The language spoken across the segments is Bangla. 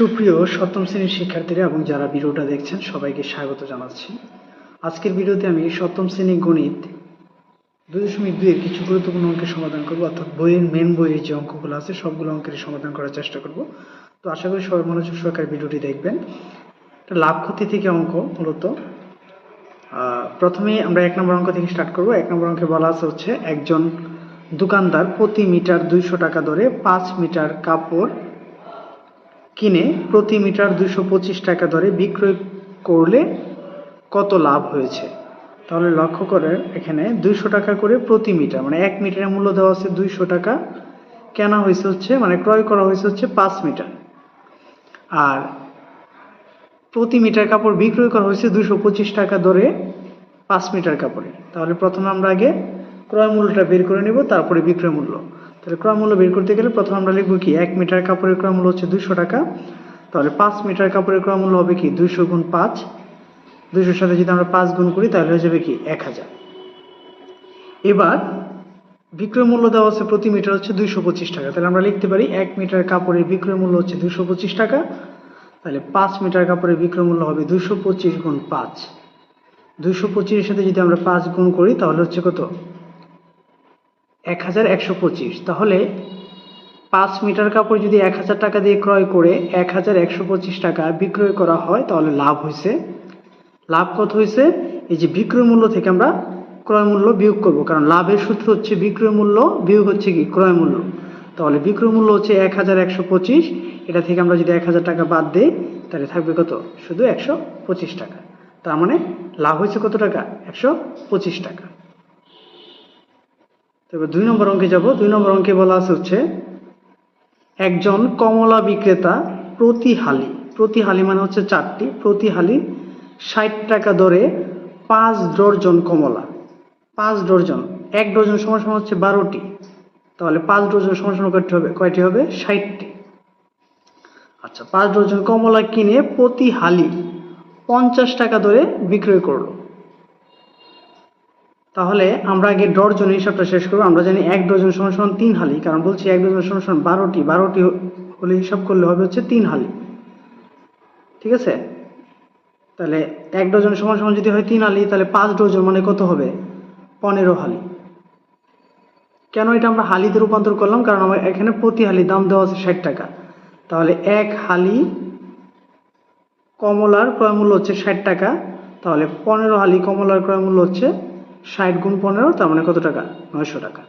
সুপ্রিয় সপ্তম শ্রেণির শিক্ষার্থীরা এবং যারা ভিডিওটা দেখছেন, সবাইকে স্বাগত জানাচ্ছি। আজকের ভিডিওতে আমি সপ্তম শ্রেণি গণিত দুই দশমিক দুইয়ের কিছু গুরুত্বপূর্ণ অঙ্কের সমাধান করব, অর্থাৎ বইয়ের মেন বইয়ের যে অঙ্কগুলো আছে, সবগুলো অঙ্কের সমাধান করার চেষ্টা করব। তো আশা করি সবাই মনোযোগ সহকারে ভিডিওটি দেখবেন। লাভ ক্ষতি থেকে অঙ্ক মূলত। প্রথমে আমরা এক নম্বর অঙ্ক থেকে স্টার্ট করব। এক নম্বর অঙ্কে বলা আছে হচ্ছে, একজন দোকানদার প্রতি মিটার দুইশো টাকা দরে পাঁচ মিটার কাপড় কিনে প্রতি মিটার দুশো পঁচিশ টাকা দরে বিক্রয় করলে কত লাভ হয়েছে? তাহলে লক্ষ্য করে এখানে দুইশো টাকা করে প্রতি মিটার মানে এক মিটারের মূল্য দেওয়া আছে দুইশো টাকা, কেনা হয়েছে হচ্ছে মানে ক্রয় করা হয়েছে হচ্ছে পাঁচ মিটার। আর প্রতি মিটার কাপড় বিক্রয় করা হয়েছে দুশো পঁচিশ টাকা দরে পাঁচ মিটার কাপড়ে। তাহলে প্রথমে আমরা আগে ক্রয় মূল্যটা বের করে নেব, তারপরে বিক্রয় মূল্য। তাহলে ক্রয় মূল্য বের করতে গেলে প্রথমে আমরা লিখব কি, এক মিটার কাপড়ের ক্রয় মূল্য হচ্ছে দুশো টাকা। তাহলে পাঁচ মিটার কাপড়ের ক্রয় মূল্য হবে কি, দুইশো গুণ পাঁচ। দুইশোর সাথে যদি আমরা পাঁচ গুণ করি, তাহলে হয়ে যাবে কি, এক হাজার। এবার বিক্রয় মূল্য দেওয়া আছে প্রতি মিটার হচ্ছে দুইশো পঁচিশ টাকা। তাহলে আমরা লিখতে পারি, এক মিটার কাপড়ের বিক্রয় মূল্য হচ্ছে দুশো পঁচিশ টাকা। তাহলে পাঁচ মিটার কাপড়ের বিক্রয় মূল্য হবে দুশো পঁচিশ গুণ পাঁচ। দুশো পঁচিশের সাথে যদি আমরা পাঁচ গুণ করি, তাহলে হচ্ছে কত? এক হাজার একশো পঁচিশ। তাহলে পাঁচ মিটার কাপড় যদি এক হাজার টাকা দিয়ে ক্রয় করে এক হাজার একশো পঁচিশ টাকা বিক্রয় করা হয়, তাহলে লাভ হয়েছে লাভ কত হয়েছে এই যে বিক্রয় মূল্য থেকে আমরা ক্রয় মূল্য বিয়োগ করব, কারণ লাভের সূত্র হচ্ছে বিক্রয় মূল্য বিয়োগ হচ্ছে কি? ক্রয় মূল্য। তাহলে বিক্রয় মূল্য হচ্ছে এক হাজার একশো পঁচিশ, এটা থেকে আমরা যদি এক হাজার টাকা বাদ দিই, তাহলে থাকবে কত? শুধু একশো পঁচিশ টাকা। তার মানে লাভ হয়েছে কত টাকা? একশো পঁচিশ টাকা। তবে দুই নম্বর অঙ্কে যাব। দুই নম্বর অঙ্কে বলা আছে হচ্ছে, একজন কমলা বিক্রেতা প্রতি হালি প্রতি হালি মানে হচ্ছে চারটি প্রতি হালি ষাট টাকা দরে পাঁচ ডর্জন কমলা, পাঁচ ডর্জন, এক ডর্জন সমান সমান হচ্ছে বারোটি। তাহলে পাঁচ ডর্জন সমান সমান কয়টি হবে? কয়টি হবে? ষাটটি। আচ্ছা পাঁচ ডর্জন কমলা কিনে প্রতি হালি পঞ্চাশ টাকা দরে বিক্রয় করল। তাহলে আমরা আগে ডর্জন হিসাবটা শেষ করব। আমরা জানি এক ডজন সমান সমান তিন হালি। কারণ বলছি এক ডজন সমান সমান বারোটি। বারোটি হলে হিসাব করলে হবে হচ্ছে তিন হালি। ঠিক আছে? তাহলে এক ডজন সমান সমান যদি হয় তিন হালি, তাহলে পাঁচ ডজন মানে কত হবে? পনেরো হালি। কেন এটা আমরা হালিতে রূপান্তর করলাম? কারণ আমার এখানে প্রতি হালি দাম দেওয়া আছে ষাট টাকা। তাহলে এক হালি কমলার ক্রয় মূল্য হচ্ছে ষাট টাকা। তাহলে পনেরো হালি কমলার ক্রয় মূল্য হচ্ছে ষাট গুণ পনেরো, তার মানে কত টাকা? নয়শো টাকা।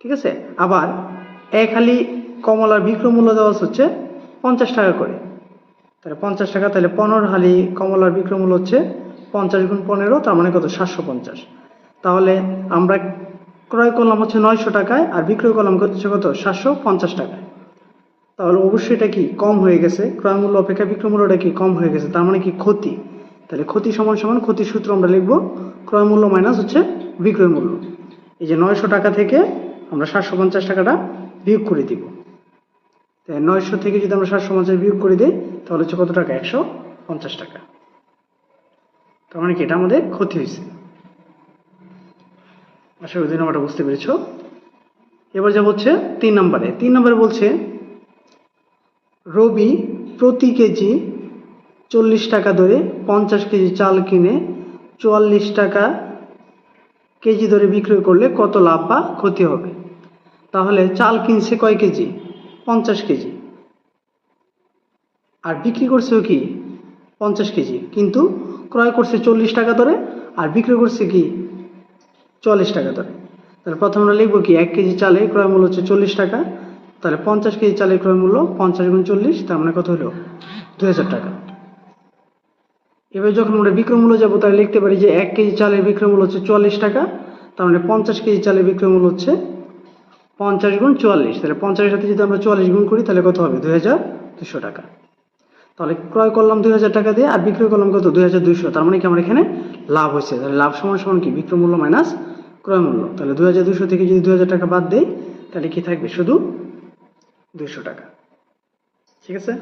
ঠিক আছে? আবার এক হালি কমলার বিক্রয় মূল্য দেওয়া হচ্ছে পঞ্চাশ টাকা করে। তাহলে পঞ্চাশ টাকা, তাহলে পনেরো হালি কমলার বিক্রয় মূল্য হচ্ছে পঞ্চাশ গুণ পনেরো, তার মানে কত? সাতশো পঞ্চাশ। তাহলে আমরা ক্রয় করলাম হচ্ছে নয়শো টাকায় আর বিক্রয় করলাম হচ্ছে কত? সাতশো পঞ্চাশ টাকায়। তাহলে অবশ্যই এটা কি কম হয়ে গেছে? ক্রয় মূল্য অপেক্ষা বিক্রয় মূল্যটা কি কম হয়ে গেছে? তার মানে কি ক্ষতি? তাহলে ক্ষতি সমান সমান ক্ষতির সূত্র আমরা লিখব ক্রয় মূল্য মাইনাস হচ্ছে বিক্রয় মূল্য। এই যে নয়শো টাকা থেকে আমরা সাতশো পঞ্চাশ টাকাটা বিয়োগ করে দিব। তাই নয়শো থেকে যদি আমরা সাতশো পঞ্চাশ বিয়োগ করে দিই, তাহলে হচ্ছে কত টাকা? একশো পঞ্চাশ টাকা। তার মানে কি? এটা আমাদের ক্ষতি হয়েছে। আশা করি নম্বরটা বুঝতে পেরেছ। এবার যা হচ্ছে তিন নম্বরে। তিন নম্বরে বলছে, রবি প্রতি কেজি চল্লিশ টাকা দরে পঞ্চাশ কেজি চাল কিনে চুয়াল্লিশ টাকা কেজি দরে বিক্রয় করলে কত লাভ বা ক্ষতি হবে? তাহলে চাল কিনছে কয় কেজি? পঞ্চাশ কেজি। আর বিক্রি করছেও কি? পঞ্চাশ কেজি। কিন্তু ক্রয় করছে চল্লিশ টাকা দরে আর বিক্রি করছে কি? চল্লিশ টাকা দরে তাহলে প্রথমে আমরা লিখব কি, এক কেজি চালে ক্রয় মূল্য হচ্ছে চল্লিশ টাকা। তাহলে পঞ্চাশ কেজি চালের ক্রয় মূল্য পঞ্চাশ গুণ চল্লিশ, তার মানে কত হলো? দু হাজার টাকা। এবার যখন আমরা বিক্রয় মূল্য যাব, তাহলে লিখতে পারি যে এক কেজি চালের বিক্রয় মূল্য হচ্ছে চুয়াল্লিশ টাকা। তার মানে পঞ্চাশ কেজি চালের বিক্রয় মূল্য হচ্ছে পঞ্চাশ গুণ চুয়াল্লিশ। তাহলে পঞ্চাশের সাথে যদি আমরা চুয়াল্লিশ গুণ করি, তাহলে কত হবে? দুই হাজার দুশো টাকা। তাহলে ক্রয় করলাম দুই হাজার টাকা দিয়ে, আর বিক্রয় করলাম কত? দুই হাজার দুইশো। তার মানে কি আমার এখানে লাভ হয়েছে। তাহলে লাভ সমান সমান কি? বিক্রয় মূল্য মাইনাস ক্রয় মূল্য। তাহলে দুই হাজার দুশো থেকে যদি দুই হাজার টাকা বাদ দেই, তাহলে কি থাকবে? শুধু দুইশো টাকা। ঠিক আছে?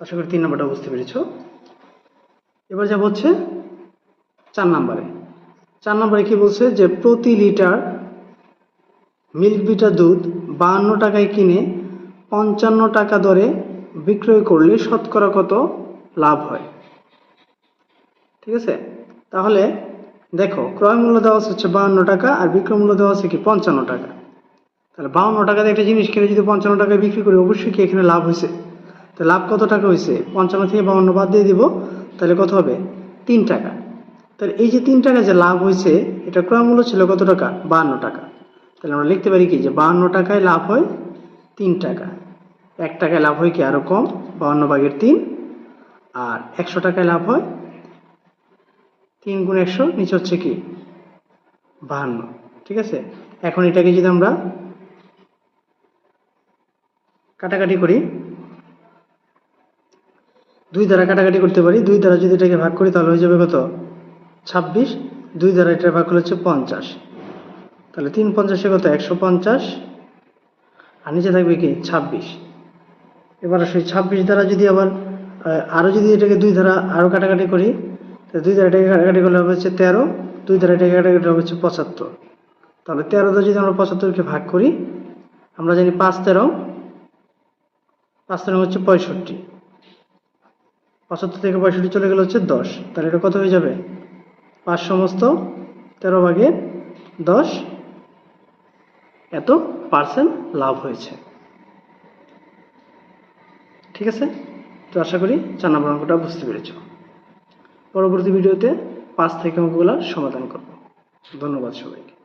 আশা করি তিন নম্বরটা বুঝতে পেরেছ। এবার যা হচ্ছে চার নম্বরে। চার নম্বরে কি বলছে যে প্রতি লিটার মিল্ক বিটার দুধ বাহান্ন টাকায় কিনে পঞ্চান্ন টাকা দরে বিক্রয় করলে শতকরা কত লাভ হয়? ঠিক আছে? তাহলে দেখো, ক্রয় মূল্য দেওয়া হচ্ছে বাহান্ন টাকা আর বিক্রয় মূল্য দেওয়া হচ্ছে কি পঞ্চান্ন টাকা। তাহলে বাহান্ন টাকাতে একটা জিনিস কিনে যদি পঞ্চান্ন টাকায় বিক্রি করি, অবশ্যই কি এখানে লাভ হয়েছে তো লাভ কত টাকা হয়েছে পঞ্চান্ন থেকে বাহান্ন বাদ দিয়ে দিব। তাহলে কত হবে? তিন টাকা। তাহলে এই যে তিন টাকা যে লাভ হয়েছে এটা ক্রয় মূল্য ছিল কত টাকা? বাহান্ন টাকা। তাহলে আমরা লিখতে পারি কি? যে বাহান্ন টাকায় লাভ হয় তিন টাকা। এক টাকায় লাভ হয় কি? আরও কম। বাহান্ন ভাগের তিন। আর একশো টাকায় লাভ হয় তিন গুণ একশো, নিচে হচ্ছে কি? বাহান্ন। ঠিক আছে? এখন এটাকে যদি আমরা কাটাকাটি করি দুই দ্বারা কাটাকাটি করতে পারি, দুই দ্বারা যদি এটাকে ভাগ করি তাহলে হয়ে যাবে কত? ছাব্বিশ। দুই দ্বারা এটা ভাগ হচ্ছে পঞ্চাশ। তাহলে তিন পঞ্চাশে কত? একশো পঞ্চাশ। আর নিচে থাকবে কি? ছাব্বিশ। এবার সেই ছাব্বিশ দ্বারা যদি আবার আরও যদি এটাকে দুই দ্বারা আরও কাটাকাটি করি, তাহলে দুই দ্বারা এটাকে কাটাকাটি করলে হবে হচ্ছে তেরো, দুই দ্বারা এটাকে কাটাকাটি হবে হচ্ছে পঁচাত্তর। তাহলে তেরো দ্বারা যদি আমরা পঁচাত্তরকে ভাগ করি, আমরা জানি পাঁচ তেরো পাঁচ তেরো হচ্ছে পঁয়ষট্টি। পঁচাত্তর থেকে পঁয়ষট্টি চলে গেলে হচ্ছে দশ। তাহলে এটা কত হয়ে যাবে? পাঁচ সমস্ত তেরো ভাগে দশ। এত পার্সেন্ট লাভ হয়েছে। ঠিক আছে? তো আশা করি চার নম্বর অঙ্কটা বুঝতে পেরেছ। পরবর্তী ভিডিওতে পাঁচ থেকে অঙ্কগুলো সমাধান করব। ধন্যবাদ সবাইকে।